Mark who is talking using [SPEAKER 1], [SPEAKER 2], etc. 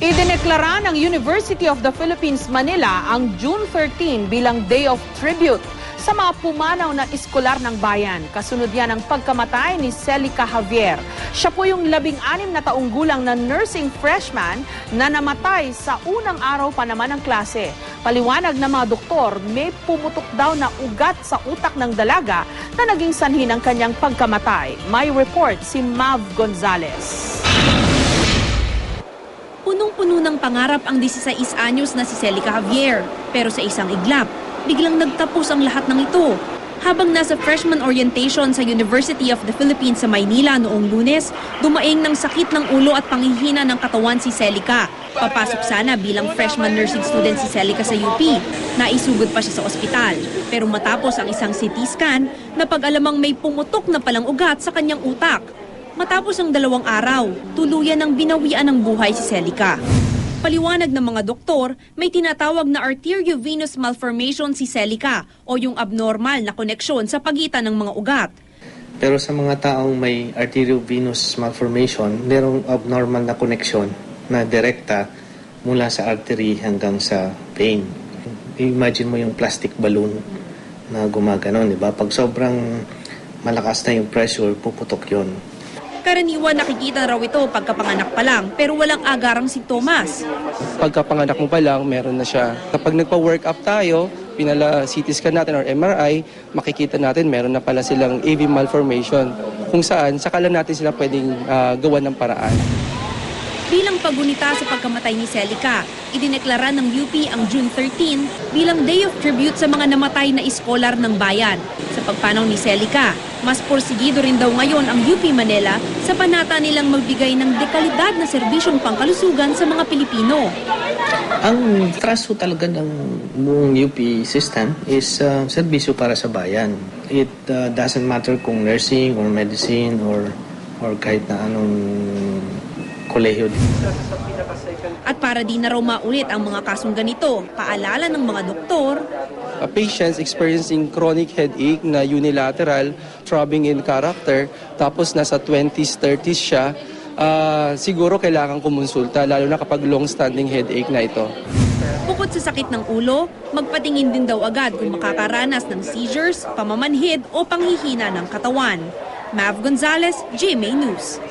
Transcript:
[SPEAKER 1] Idineklara ng University of the Philippines Manila ang June 13 bilang Day of Tribute sa mga pumanaw na eskolar ng bayan. Kasunod yan ang pagkamatay ni Celica Javier. Siya po yung labing-anim na taong gulang na nursing freshman na namatay sa unang araw pa naman ng klase. Paliwanag ng mga doktor, may pumutok daw na ugat sa utak ng dalaga na naging sanhi ng kanyang pagkamatay. May report si Mav Gonzalez.
[SPEAKER 2] Punong-puno ng pangarap ang 16 anyos na si Celica Javier. Pero sa isang iglap, biglang nagtapos ang lahat ng ito. Habang nasa freshman orientation sa University of the Philippines sa Maynila noong lunes, dumaing ng sakit ng ulo at panghihina ng katawan si Celica. Papasok sana bilang freshman nursing student si Celica sa UP. Naisugod pa siya sa ospital. Pero matapos ang isang CT scan, napag-alamang may pumutok na palang ugat sa kanyang utak. Matapos ang dalawang araw, tuluyan ng binawian ng buhay si Celica. Paliwanag ng mga doktor, may tinatawag na arteriovenous malformation si Celica o yung abnormal na koneksyon sa pagitan ng mga ugat.
[SPEAKER 3] Pero sa mga taong may arteriovenous malformation, merong abnormal na koneksyon na direkta mula sa artery hanggang sa vein. Imagine mo yung plastic balloon na gumaganon, di ba? Pag sobrang malakas na yung pressure, puputok yon.
[SPEAKER 2] Karaniwan nakikita raw ito pagkapanganak pa lang pero walang agarang sintomas.
[SPEAKER 4] pagkapanganak mo pa lang, meron na siya. Kapag nagpa-work up tayo, pinala CT scan natin or MRI, makikita natin meron na pala silang AV malformation kung saan saka lang natin sila pwedeng ah, gawan ng paraan.
[SPEAKER 2] Bilang pagunita sa pagkamatay ni Celica, idineklara ng UP ang June 13 bilang Day of Tribute sa mga namatay na iskolar ng bayan. Sa pagpanaw ni Celica, mas porsigido rin daw ngayon ang UP Manila sa panata nilang magbigay ng dekalidad na serbisyong pangkalusugan sa mga Pilipino.
[SPEAKER 3] Ang trust ho talaga ng buong UP system is uh, serbisyo para sa bayan. It uh, doesn't matter kung nursing or medicine or or kahit na anong kolehiyo.
[SPEAKER 2] Para di na raw maulit ang mga kasong ganito, paalala ng mga doktor,
[SPEAKER 4] Uh, patients experiencing chronic headache na unilateral, throbbing in character, tapos nasa 20s, 30s siya, ah, siguro kailangan kumonsulta, lalo na kapag long-standing headache na ito.
[SPEAKER 2] bukod sa sakit ng ulo, magpatingin din daw agad kung makakaranas ng seizures, pamamanhid o panghihina ng katawan. Mav Gonzalez, GMA News.